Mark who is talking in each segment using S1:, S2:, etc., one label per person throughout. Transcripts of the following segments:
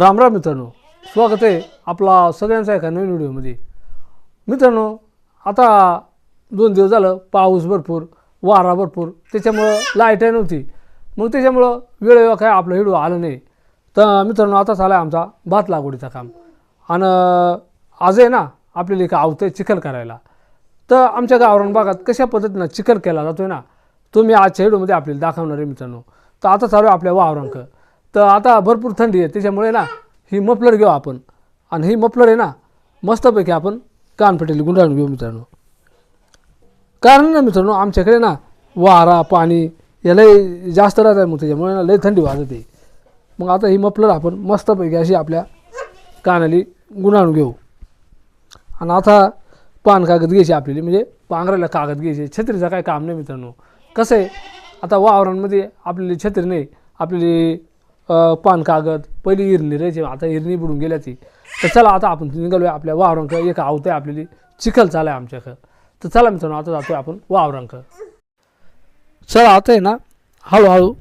S1: राम राम मित्रांनो स्वागत आहे आपला सगळ्यांचा एका नवीन व्हिडिओमध्ये. मित्रांनो आता दोन दिवस झालं पाऊस भरपूर वारा भरपूर त्याच्यामुळं लाईटही नव्हती. मग त्याच्यामुळं वेळेवर काय आपलं व्हिडिओ आलं नाही. तर मित्रांनो आता झाला आहे आमचा भात लागवडीचा काम. आणि आज आहे ना आपल्याला एक आवतं चिखल करायला. तर आमच्या गावरान भागात कशा पद्धतीनं चिखल केला जातो आहे ना तो मी आजच्या व्हिडिओमध्ये आपल्याला दाखवणार आहे मित्रांनो. तर आता चालू आहे आपल्या वावरांक. तर आता भरपूर थंडी आहे. त्याच्यामुळे ना ही मफलर घेऊ आपण. आणि ही मफलर आहे ना मस्तपैकी आपण कानपटेली गुंडाळून घेऊ मित्रांनो. कारण ना मित्रांनो आमच्याकडे ना वारा पाणी या लय जास्त राहत आहे मग त्याच्यामुळे ना लय थंडी वाजते मग आता ही मफलर आपण मस्तपैकी अशी आपल्या कानाली गुंडाळून घेऊ. आणि आता पान कागद घ्यायची आपल्याला म्हणजे पांघरायला कागद घ्यायचे. छत्रीचं काय काम नाही मित्रांनो. कसं आहे आता वावरांमध्ये आपल्याला छत्री नाही आपली पान कागद पहिली इरणी राहायची आता इरणी बुडून गेल्या ती. तर चला आता आपण निघालोय आपल्या वावरांक. एक आवत आहे आपल्याली. चिखल चालाय आमच्याकडं. तर चला मित्रांनो आता जातोय आपण वावरांक. चला आता आहे ना हळूहळू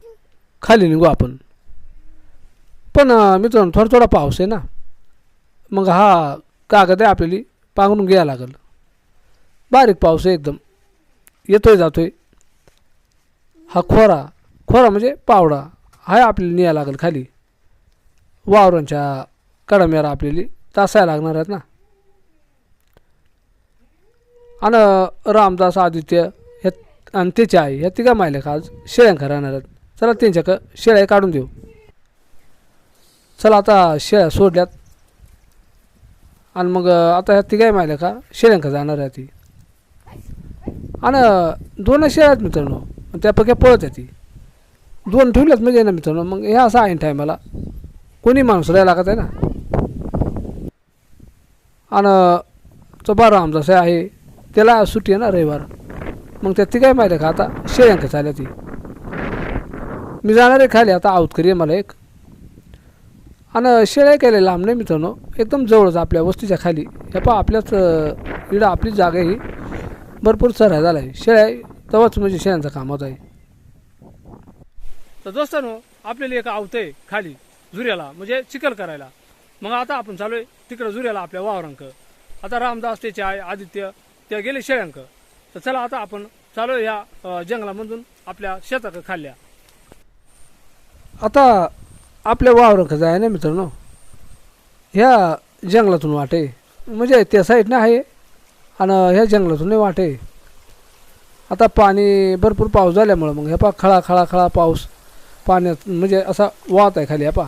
S1: खाली निघू आपण. पण मित्रांनो थोडा थोडा पाऊस आहे ना. मग हा कागद आहे आपल्याला पांघरून घ्यायला लागेल. बारीक पाऊस आहे एकदम. येतोय जातोय. हा खोरा खोरा म्हणजे पावडा. हा आपल्याला न्यायला लागेल खाली. वावरांच्या कडम्यावर आपल्याला तासायला लागणार आहेत ना. आणि रामदास आदित्य ह्या आणि त्याची आई ह्या तिघा मायल्या का आज शेळ्यांखा राहणार आहेत. चला त्यांच्याकडं शेळ्या काढून देऊ. चला आता शेळ्या सोडल्यात. आणि मग आता ह्या तिघाही माहिल्या का शेळ्यांखा जाणार आहे ती. आणि दोन शेळ्या आहेत मित्रांनो त्यापैकी पळत आहे ती. दोन ठेवल्यात म्हणजे ना मित्रांनो. मग हे असं आहे टायमाला. कोणी माणूस राहायला लागत आहे ना. आणि तो बारा आमचा आहे. त्याला सुट्टी आहे ना रविवार. मग त्यात ती काय माहिती आहे का? आता शेळ्यांक चालल्या ती. मी जाणार आहे खाली. आता आऊतकरी आहे मला एक. आणि शेळ्या केल्या लांब नाही मित्रांनो. एकदम जवळच आपल्या वस्तीच्या खाली. हे पहा आपल्याच इडं आपली जागा ही भरपूर चढाय झाला आहे शेळ्या तेव्हाच म्हणजे शेळ्यांचं काम होत आहे. तर दोस्तानो आपल्याला एक आवतं आहे खाली झुऱ्याला म्हणजे चिखल करायला. मग आता आपण चालू आहे तिकडं झुऱ्याला आपल्या वावरांक. आता रामदास त्याचे आहे आदित्य त्या गेले शेळ्यांक. तर चला आता आपण चालू आहे या जंगलामधून आपल्या शेतात खाल्ल्या. आता आपल्या वावरांक जाय ना मित्रांनो. ह्या जंगलातून वाटे म्हणजे त्या साईडनं आहे आणि ह्या जंगलातून नाही वाटे आता पाणी भरपूर पाऊस झाल्यामुळं मग ह्या पा खळा खळा खळा पाऊस. पाण्यात म्हणजे असा वाहत आहे खाली ह्या पा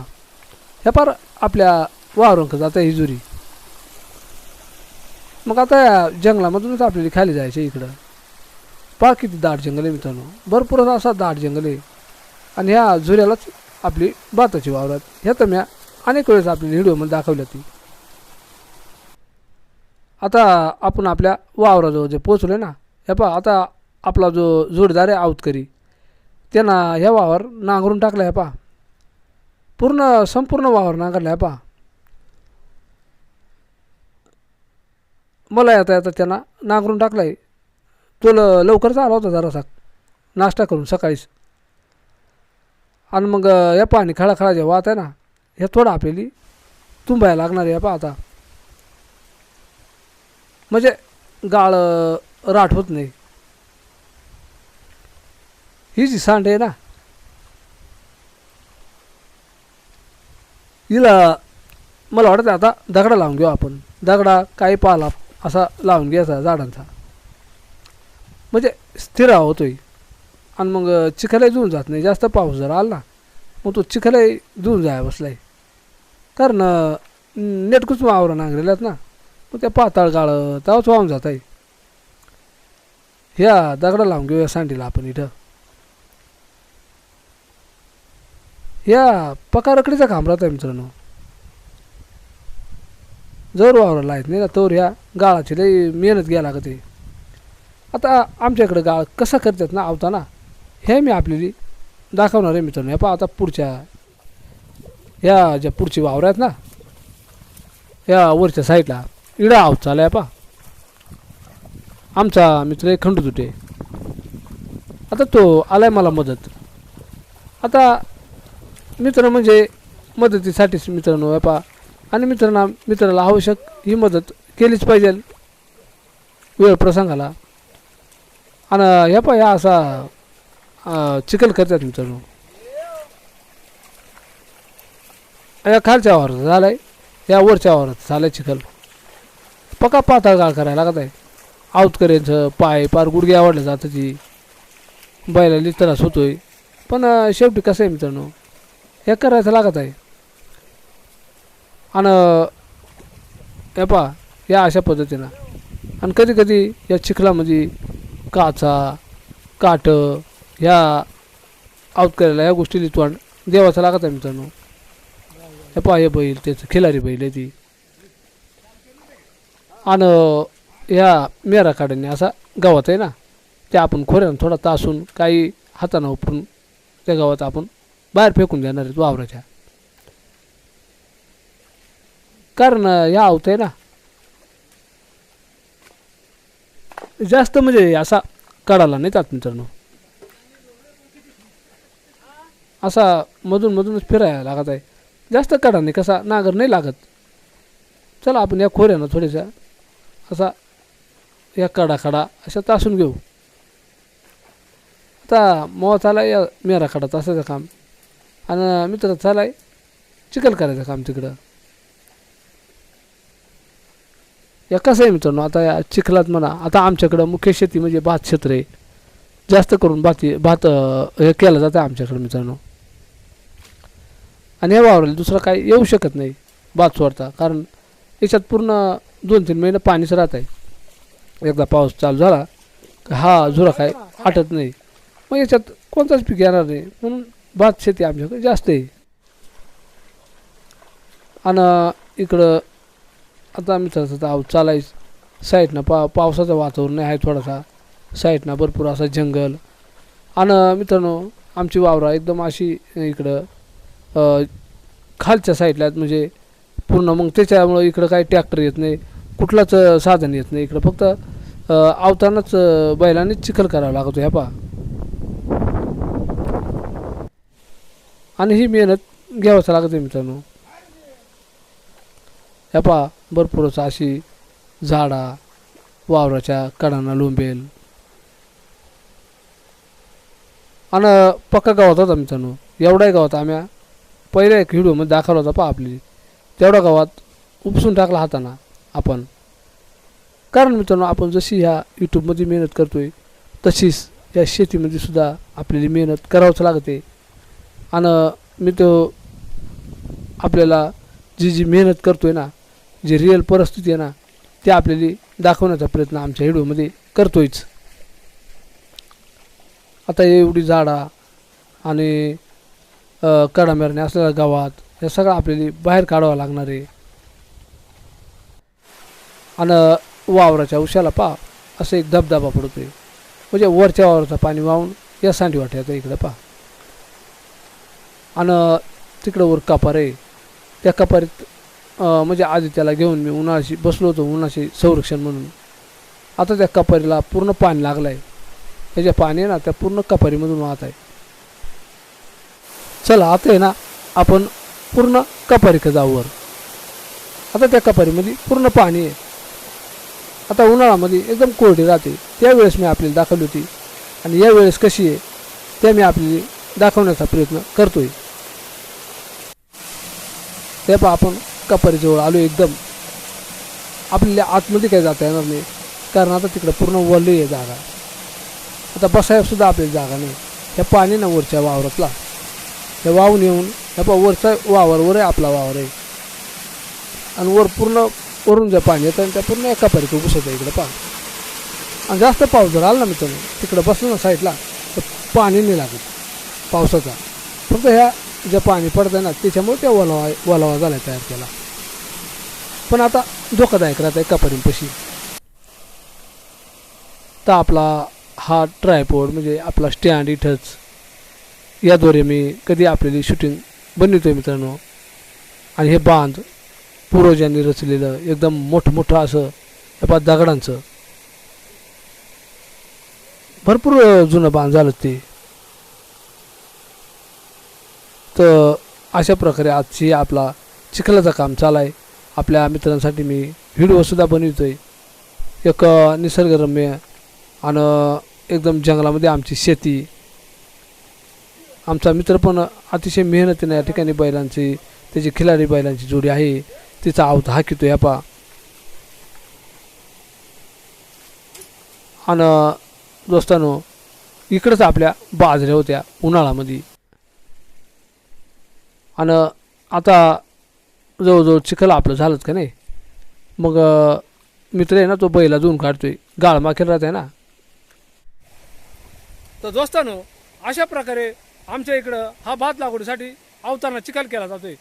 S1: ह्या पार आपल्या वावरंक जात आहे हिजुरी मग आता या जंगलामधूनच आपल्याला खाली जायचं इकडं. पहा किती दाट जंगल आहे मित्रांनो. भरपूर असा दाट जंगल आहे. आणि ह्या झुऱ्यालाच आपली भाताची वावरात ह्या तर म्या अनेक वेळेस आपली व्हिडिओमध्ये दाखवल्या ती आता आपण आपल्या वावराजवळ जे पोचलो ना हे पहा आता आपला जो जोडदार आहे आऊतकरी त्यांना ह्या वावर नांगरून टाकला आहे पहा. पूर्ण संपूर्ण वावर नांगरला आहे पहा. मला येता येता त्यांना नांगरून टाकला आहे तो ल लवकरच आला होता जरासा. नाश्ता करून सकाळीच. आणि मग या पाणी खळा खळा जे वाहत आहे ना हे थोडं आपल्याला तुंबायला लागणार आहे पहा आता. म्हणजे गाळ राठ होत नाही. ही जी सांड आहे ना हिला मला वाटतं आता दगडा लावून घेऊ आपण. दगडा काही पाला असा लावून घ्यायचा झाडांचा. म्हणजे स्थिर होतोय. आणि मग चिखलही जुळून जात नाही. जास्त पाऊस जर आला ना मग तो चिखलही जुळून जाय बसलाय. कारण नेटकूच वावर नांगरेल्यात ना. मग त्या पाताळ गाळ तेव्हाच वाहून जात आहे ह्या दगडा लावून घेऊया सांडीला आपण इथं. या पका रकडीचा काम राहत आहे मित्रांनो. जर वावरायला आहेत नाही ना तोर ह्या गाळाची लई मेहनत घ्यायला लागते आता आमच्या इकडं गाळ कसा करतात ना आवताना हे मी आपल्याला दाखवणार आहे मित्रांनो. ह्या पहा आता पुढच्या या ज्या पुढची वावर आहेत ना या वरच्या साईडला इडा आवत चालला आहे पहा. आमचा मित्र एक खंडू तुटे. आता तो आलाय मला मदत. आता मित्र म्हणजे मदतीसाठीच मित्रांनो व्यापा आणि मित्रांना मित्राला आवश्यक ही मदत केलीच पाहिजे. वेळ प्रसंगाला. आणि ह्या पहा ह्या असा अं, चिखल करतात मित्रांनो. या खालच्या आवाजात झाला आहे या वरच्या आवारात झालं आहे चिखल. पका पाताळ गाळ करायला लागत आहे. आवतकऱ्यांचं पाय पार गुडघे आवडले जातं ती बैलाली त्रास होतोय. पण शेवटी कसं आहे मित्रांनो? हे करायचं लागत आहे. आणि हे पहा या अशा पद्धतीनं. आणि कधी कधी या चिखलामध्ये म्हणजे काचा काट ह्या आवतकऱ्याला ह्या गोष्टी लितवण देवाचं लागत आहे मित्रांनो. हे पहा हे बैल त्याचं खिलारी बैल आहे ती. आणि ह्या मेरा काढणे असा गावात आहे ना ते आपण खोऱ्यानं थोडा तासून काही हातानं उपरून त्या गावात आपण बाहेर फेकून देणार आहेत वावराच्या. कारण ह्या आवत आहे ना. जास्त म्हणजे असा काढायला नाही जात मित्रांनो. असा मधून मधूनच फिरायला लागत आहे. जास्त काढा नाही कसा नागर नाही लागत. चला आपण या खोऱ्यानं थोड्याशा असा या कडा कडा अशा तासून घेऊ. आता मग चालाय या मेरा कडा तासाचं काम. आणि मित्र चालाय चिखल करायचं काम तिकडं. या कसं आहे मित्रांनो आता या चिखलात म्हणा आता आमच्याकडं मुख्य शेती म्हणजे भात क्षेत्र आहे. जास्त करून भाती भात हे केलं जातं आमच्याकडं मित्रांनो. आणि हे वावराला दुसरं काही येऊ शकत नाही भात सोडता. कारण याच्यात पूर्ण दोन तीन महिने पाणीच राहत आहे. एकदा पाऊस चालू झाला हा झुरा काय आटत नाही. मग याच्यात कोणताच पीक येणार नाही. म्हणून भात शेती आमच्याकडे जास्त आहे. आणि इकडं आता मित्राचं तर आव चालाय साईडनं पा पावसाचं वातावरण आहे थोडासा. साईडनं भरपूर असा जंगल. आणि मित्रांनो आमची वावरा एकदम अशी इकडं खालच्या साईडला आहेत म्हणजे पूर्ण मग त्याच्यामुळं इकडं काही ट्रॅक्टर येत नाही. कुठलाच साधन येत नाही इकडं. फक्त अ, आवतानाच चिखल करावा लागतो ह्या पहा. आणि ही मेहनत घ्यावंच लागते मित्रांनो. ह्या पहा भरपूरच अशी झाडा वावराच्या कडांना लोंबेल. आणि पक्का गावात होता मित्रांनो. एवढाही गावात आम्ही पहिल्या एक व्हिडिओमध्ये दाखवला होता पहा आपली. तेवढ्या गावात उपसून टाकला हाताना आपण. कारण मित्रांनो आपण जशी ह्या यूट्यूबमध्ये मेहनत करतोय तशीच या शेतीमध्ये सुद्धा आपल्याला मेहनत करावंच लागते. आणि मी तो आपल्याला जी जी मेहनत करतोय ना जी रिअल परिस्थिती आहे ना ती आपल्याला दाखवण्याचा प्रयत्न आमच्या व्हिडिओमध्ये करतोयच. आता एवढी झाडा आणि कडामेरणे असलेल्या गावात हे सगळं आपल्याला बाहेर काढावं लागणार आहे. आणि वावराच्या उशाला पा असं एक धबधबा पडतो आहे म्हणजे वरच्या वावराचं पाणी वाहून या सांडी वाट्याचं इकडं पा आणि तिकडं वर कापार आहे त्या कपारीत म्हणजे आधी त्याला घेऊन मी उन्हाळ्याशी बसलो होतो उन्हाशी संरक्षण म्हणून. आता त्या कपारीला पूर्ण पाणी लागलं आहे हे पाणी आहे ना त्या पूर्ण कपारीमधून वाहत आहे. चला आता आहे ना आपण पूर्ण कपारीकडे जाऊ वर. आता त्या कपारीमध्ये पूर्ण पाणी आहे. आता उन्हाळ्यामध्ये एकदम कोरडी राहते. त्यावेळेस मी आपल्याला दाखवली होती. आणि यावेळेस कशी आहे ते मी आपली दाखवण्याचा प्रयत्न करतोय. ते पहा आपण कपारीजवळ आलो एकदम. आपल्याला आतमध्ये काही जाता येणार नाही. कारण आता तिकडं पूर्ण वरली आहे जागा. आता बसायसुद्धा आपल्याला जागा नाही. ह्या पाणी ना वरच्या वावरातला. हे वाहून येऊन ह्या पहा वरचा वावर वर आहे आपला वावर आहे. आणि वर पूर्ण वरून जे पाणी येतं आणि त्या पूर्ण एका पारीत घुसत आहे इकडं पहा. आणि जास्त पाऊस जर आला ना मित्रांनो तिकडं बसलं ना साईडला तर पाणी नाही लागत पावसाचा. फक्त ह्या जे पाणी पडतं ना त्याच्यामुळे त्या ओलावा ओलावा झाला तयार केला. पण आता धोकादायक राहत आहे कपारींपाशी. तर आपला हा ट्रायपोड म्हणजे आपला स्टँड इथंच याद्वारे मी कधी आपलेली शूटिंग बनवतोय मित्रांनो. आणि हे बांध पूर्वजांनी रचलेलं एकदम मोठमोठं असं हे दगडांचं. भरपूर जुनं बांध झालं ते. तर अशा प्रकारे आजची आपला चिखलाचं काम चालू आहे आपल्या मित्रांसाठी मी व्हिडिओसुद्धा बनवतो आहे एक निसर्गरम्य आणि एकदम जंगलामध्ये आमची शेती. आमचा मित्र पण अतिशय मेहनतीनं या ठिकाणी बैलांची त्याची खिलाडी बैलांची जोडी आहे. तिचा आवत हाकितो या पा. आणि दोस्तानो इकडंच आपल्या बाजऱ्या होत्या उन्हाळ्यामध्ये. आणि आता जवळजवळ चिखल आपलं झालंच का नाही? मग मित्र आहे ना तो बैला अजून काढतोय. गाळ माखेल राहत आहे ना? तर दोस्तानो अशा प्रकारे आमच्या इकडं हा भात लागवडीसाठी अवताना चिखल केला जातोय.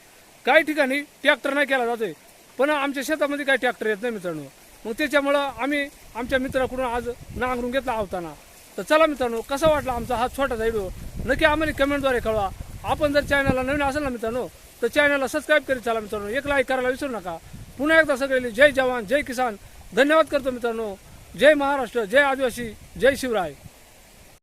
S1: काही ठिकाणी ट्रॅक्टर नाही केला जातोय. पण आमच्या शेतामध्ये काही ट्रॅक्टर येत नाही मित्रांनो. मग त्याच्यामुळं आम्ही आमच्या मित्राकडून आज नांगरून घेतला अवताना तर चला मित्रांनो कसा वाटला आमचा हा छोटासा व्हिडिओ? नक्की आम्हाला कमेंटद्वारे कळवा. आपण जर चॅनलला नवीन असेल ना मित्रांनो तर चॅनलला सबस्क्राईब करीत चला मित्रांनो. एक लाईक करायला विसरू नका. पुन्हा एकदा सगळे जय जवान जय किसान. धन्यवाद करतो मित्रांनो. जय महाराष्ट्र जय आदिवासी जय शिवराय.